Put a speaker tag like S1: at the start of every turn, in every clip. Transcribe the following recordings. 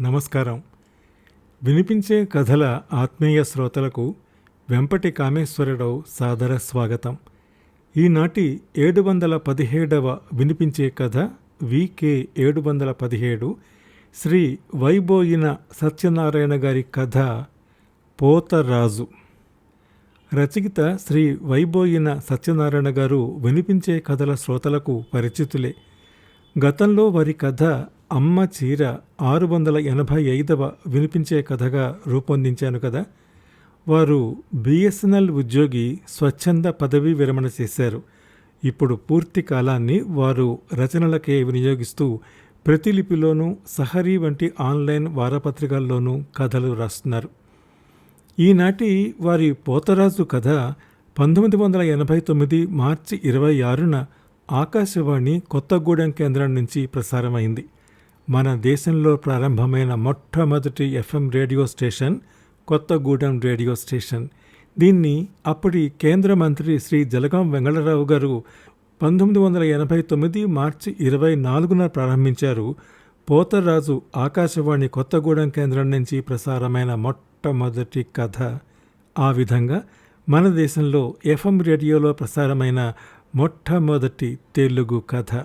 S1: నమస్కారం. వినిపించే కథల ఆత్మీయ శ్రోతలకు వెంపటి కామేశ్వరరావు సాదర స్వాగతం. ఈనాటి ఏడు వందల పదిహేడవ వినిపించే కథ వికే ఏడు వందల పదిహేడు శ్రీ వైబోయిన సత్యనారాయణ గారి కథ పోతరాజు. రచయిత శ్రీ వైబోయిన సత్యనారాయణ గారు వినిపించే కథల శ్రోతలకు పరిచితులే. గతంలో వారి కథ అమ్మ చీర ఆరు వందల ఎనభై ఐదవ వినిపించే కథగా రూపొందించాను కదా. వారు బిఎస్ఎన్ఎల్ ఉద్యోగి స్వచ్ఛంద పదవీ విరమణ చేశారు. ఇప్పుడు పూర్తి కాలాన్ని వారు రచనలకే వినియోగిస్తూ ప్రతిలిపిలోనూ సహరీ వంటి ఆన్లైన్ వారపత్రికల్లోనూ కథలు రాస్తున్నారు. ఈనాటి వారి పోతరాజు కథ పంతొమ్మిది వందల ఎనభై తొమ్మిది మార్చి ఇరవై ఆరున ఆకాశవాణి కొత్తగూడెం కేంద్రం నుంచి ప్రసారమైంది. మన దేశంలో ప్రారంభమైన మొట్టమొదటి FM radio station Kothagudem radio station. దీన్ని అప్పటి కేంద్ర మంత్రి శ్రీ జలగాం వెంగళరావు గారు పంతొమ్మిది వందల ఎనభై తొమ్మిది మార్చి ఇరవై నాలుగున ప్రారంభించారు. పోతరాజు ఆకాశవాణి కొత్తగూడెం కేంద్రం నుంచి ప్రసారమైన మొట్టమొదటి కథ. ఆ విధంగా మన దేశంలో ఎఫ్ఎం రేడియోలో ప్రసారమైన మొట్టమొదటి తెలుగు కథ.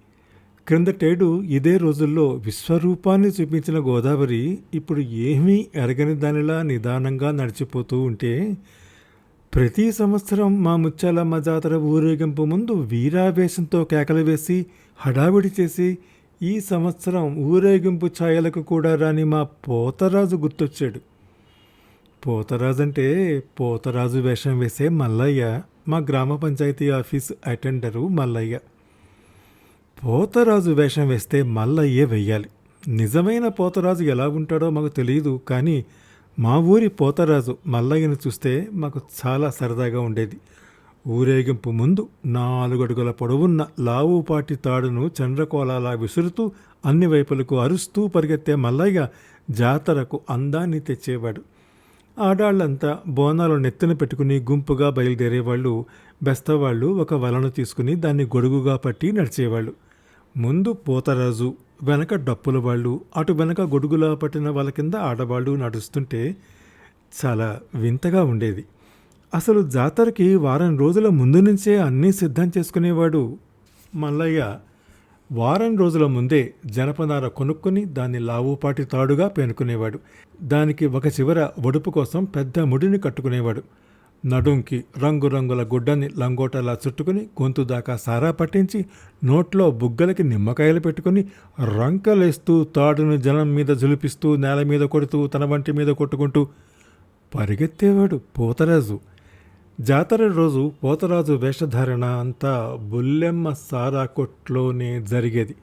S1: క్రిందటేడు ఇదే రోజుల్లో విశ్వరూపాన్ని చూపించిన గోదావరి ఇప్పుడు ఏమీ ఎరగని దానిలా నిదానంగా నడిచిపోతూ ఉంటే ప్రతి సంవత్సరం మా ముత్యాలమ్మ జాతర ఊరేగింపు ముందు వీరావేశంతో కేకలు వేసి హడావిడి చేసి ఈ సంవత్సరం ఊరేగింపు ఛాయలకు కూడా రాని మా పోతరాజు గుర్తొచ్చాడు. పోతరాజు అంటే పోతరాజు వేషం వేసే మల్లయ్య మా గ్రామ పంచాయతీ ఆఫీస్ అటెండరు మల్లయ్య. పోతరాజు వేషం వేస్తే మల్లయ్యే వెయ్యాలి. నిజమైన పోతరాజు ఎలా ఉంటాడో మాకు తెలియదు కానీ మా ఊరి పోతరాజు మల్లయ్యను చూస్తే మాకు చాలా సరదాగా ఉండేది. ఊరేగింపు ముందు నాలుగడుగుల పొడవున్న లావుపాటి తాడును చంద్రకోలలా విసురుతూ అన్ని వైపులకు అరుస్తూ పరిగెత్తే మల్లయ్య జాతరకు అందాన్ని తెచ్చేవాడు. ఆడాళ్ళంతా బోనాలు నెత్తిన పెట్టుకుని గుంపుగా బయలుదేరేవాళ్ళు బెస్తవాళ్ళు ఒక వలను తీసుకుని దాన్ని గొడుగుగా పట్టి నడిచేవాళ్ళు. ముందు పోతరాజు వెనక డప్పుల వాళ్ళు అటు వెనక గొడుగులా పట్టిన వాళ్ళ కింద ఆడవాళ్ళు నడుస్తుంటే చాలా వింతగా ఉండేది. అసలు జాతరకి వారం రోజుల ముందు నుంచే అన్నీ సిద్ధం చేసుకునేవాడు మల్లయ్య. వారం రోజుల ముందే జనపనార కొనుక్కొని దాన్ని లావుపాటి తాడుగా పేనుకునేవాడు. దానికి ఒక చివర ఒడుపు కోసం పెద్ద ముడిని కట్టుకునేవాడు. నడుంకి రంగురంగుల గుడ్డని లంగోటలా చుట్టుకుని గొంతు దాకా సారా పట్టించి నోట్లో బుగ్గలకి నిమ్మకాయలు పెట్టుకుని రంకలేస్తూ తాడును జనం మీద జులిపిస్తూ నేల మీద కొడుతూ తన వంటి మీద కొట్టుకుంటూ పరిగెత్తేవాడు పోతరాజు. జాతర రోజు పోతరాజు వేషధారణ అంతా బుల్లెమ్మ సారా కొట్లోనే జరిగేది.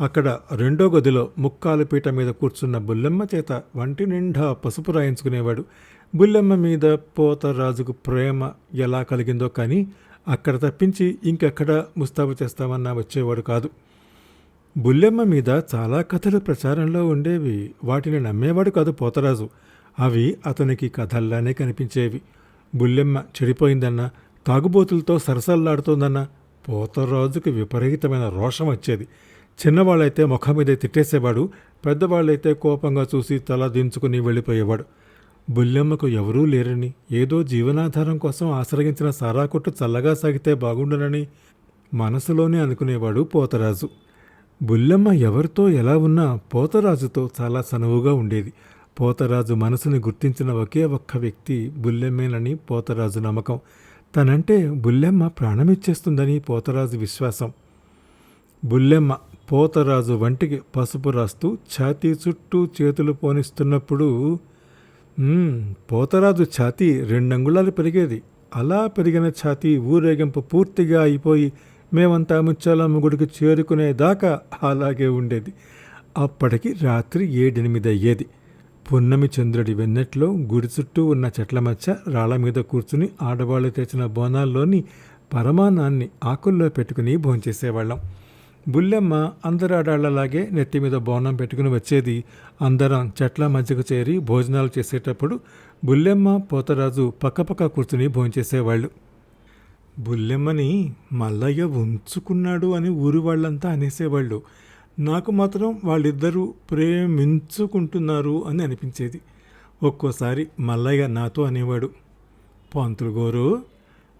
S1: అక్కడ రెండో గదిలో ముక్కాలు పీట మీద కూర్చున్న బుల్లెమ్మ చేత వంటి నిండా పసుపు రాయించుకునేవాడు. బుల్లెమ్మ మీద పోత రాజుకు ప్రేమ ఎలా కలిగిందో కానీ అక్కడ తప్పించి ఇంకెక్కడ ముస్తాబు చేస్తామన్నా వచ్చేవాడు కాదు. బుల్లెమ్మ మీద చాలా కథలు ప్రచారంలో ఉండేవి. వాటిని నమ్మేవాడు కాదు పోతరాజు. అవి అతనికి కథల్లానే కనిపించేవి. బుల్లెమ్మ చెడిపోయిందన్నా తాగుబోతులతో సరసల్లాడుతోందన్న పోతరాజుకి విపరీతమైన రోషం వచ్చేది. చిన్నవాళ్ళైతే ముఖం మీద తిట్టేసేవాడు పెద్దవాళ్ళైతే కోపంగా చూసి తల దించుకుని వెళ్ళిపోయేవాడు. బుల్లెమ్మకు ఎవరూ లేరని ఏదో జీవనాధారం కోసం ఆశ్రయించిన సారా కొట్టు చల్లగా సాగితే బాగుండనని మనసులోనే అనుకునేవాడు పోతరాజు. బుల్లెమ్మ ఎవరితో ఎలా ఉన్నా పోతరాజుతో చాలా సనువుగా ఉండేది. పోతరాజు మనసుని గుర్తించిన ఒకే ఒక్క వ్యక్తి బుల్లెమ్మేనని పోతరాజు నమ్మకం. తనంటే బుల్లెమ్మ ప్రాణమిచ్చేస్తుందని పోతరాజు విశ్వాసం. బుల్లెమ్మ పోతరాజు వంటికి పసుపు రాస్తూ ఛాతీ చుట్టూ చేతులు పోనిస్తున్నప్పుడు పోతరాజు ఛాతీ రెండంగుళాలు పెరిగేది. అలా పెరిగిన ఛాతీ ఊరేగింపు పూర్తిగా అయిపోయి మేమంతా ముచ్చాలమ్మ గుడికి చేరుకునేదాకా అలాగే ఉండేది. అప్పటికి రాత్రి ఏడెనిమిది అయ్యేది. పున్నమి చంద్రుడి వెన్నెట్లో గుడి చుట్టూ ఉన్న చెట్ల మధ్య రాళ్ళ మీద కూర్చుని ఆడవాళ్ళు తెచ్చిన బోనాల్లోని పరమానాన్ని ఆకుల్లో పెట్టుకుని భోంచేసేవాళ్ళం. బుల్లెమ్మ అందరాడాళ్ళలాగే నెత్తి మీద బోనం పెట్టుకుని వచ్చేది. అందరం చెట్ల మధ్యకు చేరి భోజనాలు చేసేటప్పుడు బుల్లెమ్మ పోతరాజు పక్కపక్క కూర్చుని భోంచేసేవాళ్ళు బుల్లెమ్మని మల్లయ్య ఉంచుకున్నాడు అని ఊరి వాళ్ళంతా అనేసేవాళ్ళు. నాకు మాత్రం వాళ్ళిద్దరూ ప్రేమించుకుంటున్నారు అని అనిపించేది. ఒక్కోసారి మల్లయ్య నాతో అనేవాడు పంతులు గోరు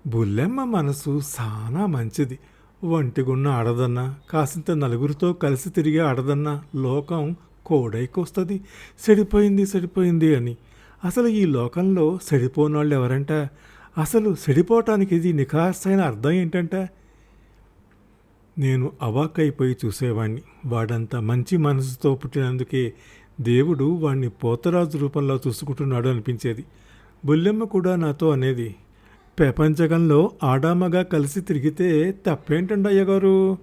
S1: బుల్లెమ్మ మనసు చాలా మంచిది. ఒంటిగున్న ఆడదన్నా కాసింత నలుగురితో కలిసి తిరిగే ఆడదన్నా లోకం కోడైకొస్తుంది. సెడిపోయింది సెడిపోయింది అని. అసలు ఈ లోకంలో సెడిపోనోళ్ళు ఎవరంట అసలు సెడిపోవటానికి ఇది నిఖార్సైన అర్థం ఏంటంట? నేను అవాక్కైపోయి చూసేవాణ్ణి. వాడంత మంచి మనసుతో పుట్టినందుకే దేవుడు వాణ్ణి పోతరాజు రూపంలో చూసుకుంటున్నాడు అనిపించేది. బుల్లెమ్మ కూడా నాతో అనేది ప్రపంచకంలో ఆడామగా కలిసి తిరిగితే తప్పేంటండి అయ్యగారు?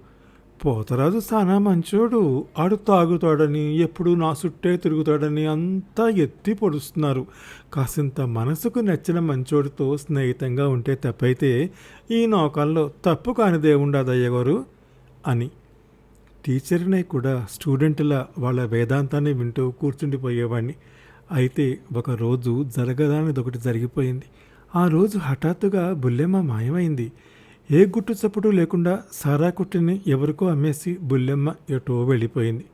S1: పోతరాజు సానా మంచోడు. ఆడు తాగుతాడని ఎప్పుడు నా చుట్టే తిరుగుతాడని అంతా ఎత్తి పొడుస్తున్నారు. కాసింత మనసుకు నచ్చిన మంచోడితో స్నేహితంగా ఉంటే తప్పైతే ఈ నౌకల్లో తప్పు కానిదే ఉండదయ్యగారు అని. టీచర్నే కూడా స్టూడెంట్ల వాళ్ళ వేదాంతాన్ని వింటూ కూర్చుండిపోయేవాడిని అయితే ఒకరోజు జరగదానిది ఒకటి జరిగిపోయింది. ఆ రోజు హఠాత్తుగా బుల్లెమ్మ మాయమైంది. ఏ గుట్టు చప్పుడు లేకుండా సారా కుట్టిని ఎవరికో అమ్మేసి బుల్లెమ్మ ఎటో వెళ్ళిపోయింది.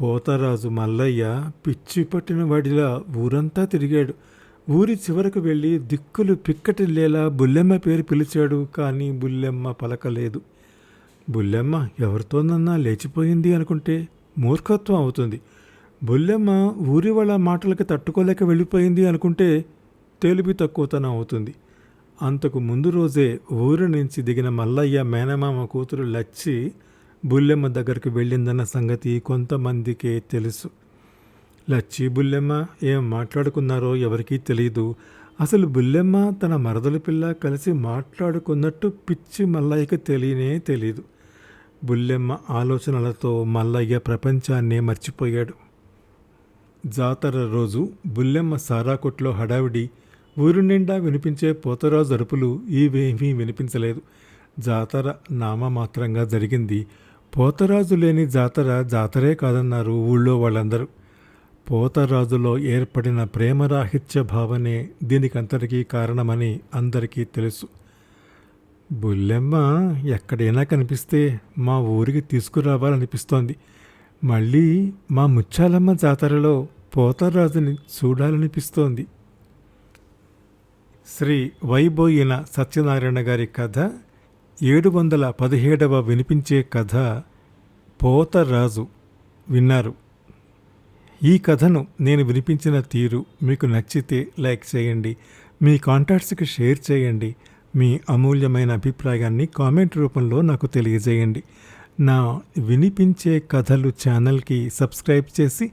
S1: పోతరాజు మల్లయ్య పిచ్చి పట్టిన వాడిలా ఊరంతా తిరిగాడు. ఊరి చివరకు వెళ్ళి దిక్కులు పిక్కటిల్లేలా బుల్లెమ్మ పేరు పిలిచాడు కానీ బుల్లెమ్మ పలకలేదు. బుల్లెమ్మ ఎవరితోనన్నా లేచిపోయింది అనుకుంటే మూర్ఖత్వం అవుతుంది. బుల్లెమ్మ ఊరి వాళ్ళ మాటలకి తట్టుకోలేక వెళ్ళిపోయింది అనుకుంటే తెలివి తక్కువతనం అవుతుంది. అంతకు ముందు రోజే ఊరి నుంచి దిగిన మల్లయ్య మేనమామ కూతురు లచ్చి బుల్లెమ్మ దగ్గరికి వెళ్ళిందన్న సంగతి కొంతమందికే తెలుసు. లచ్చి బుల్లెమ్మ ఏం మాట్లాడుకున్నారో ఎవరికీ తెలియదు అసలు బుల్లెమ్మ తన మరదల పిల్ల కలిసి మాట్లాడుకున్నట్టు పిచ్చి మల్లయ్యకి తెలియనే తెలియదు బుల్లెమ్మ ఆలోచనలతో మల్లయ్య ప్రపంచాన్నే మర్చిపోయాడు. జాతర రోజు బుల్లెమ్మ సారా కొట్లో హడావిడి ఊరు నిండా వినిపించే పోతరాజు అరుపులు ఇవేమీ వినిపించలేదు. జాతర నామమాత్రంగా జరిగింది. పోతరాజు లేని జాతర జాతరే కాదన్నారు ఊళ్ళో వాళ్ళందరూ. పోతరాజులో ఏర్పడిన ప్రేమరాహిత్య భావనే దీనికంతటికీ కారణమని అందరికీ తెలుసు. బుల్లెమ్మ ఎక్కడైనా కనిపిస్తే మా ఊరికి తీసుకురావాలనిపిస్తోంది. మళ్ళీ మా ముచ్చాలమ్మ జాతరలో పోతరాజుని చూడాలనిపిస్తోంది. శ్రీ వైబోయిన సత్యనారాయణ గారి కథ ఏడు వందల పదిహేడవ వినిపించే కథ పోతరాజు విన్నారు. ఈ కథను నేను వినిపించిన తీరు మీకు నచ్చితే లైక్ చేయండి మీ కాంటాక్ట్స్కి షేర్ చేయండి మీ అమూల్యమైన అభిప్రాయాన్ని కామెంట్ రూపంలో నాకు తెలియజేయండి. నా వినిపించే కథలు ఛానల్కి సబ్స్క్రైబ్ చేసి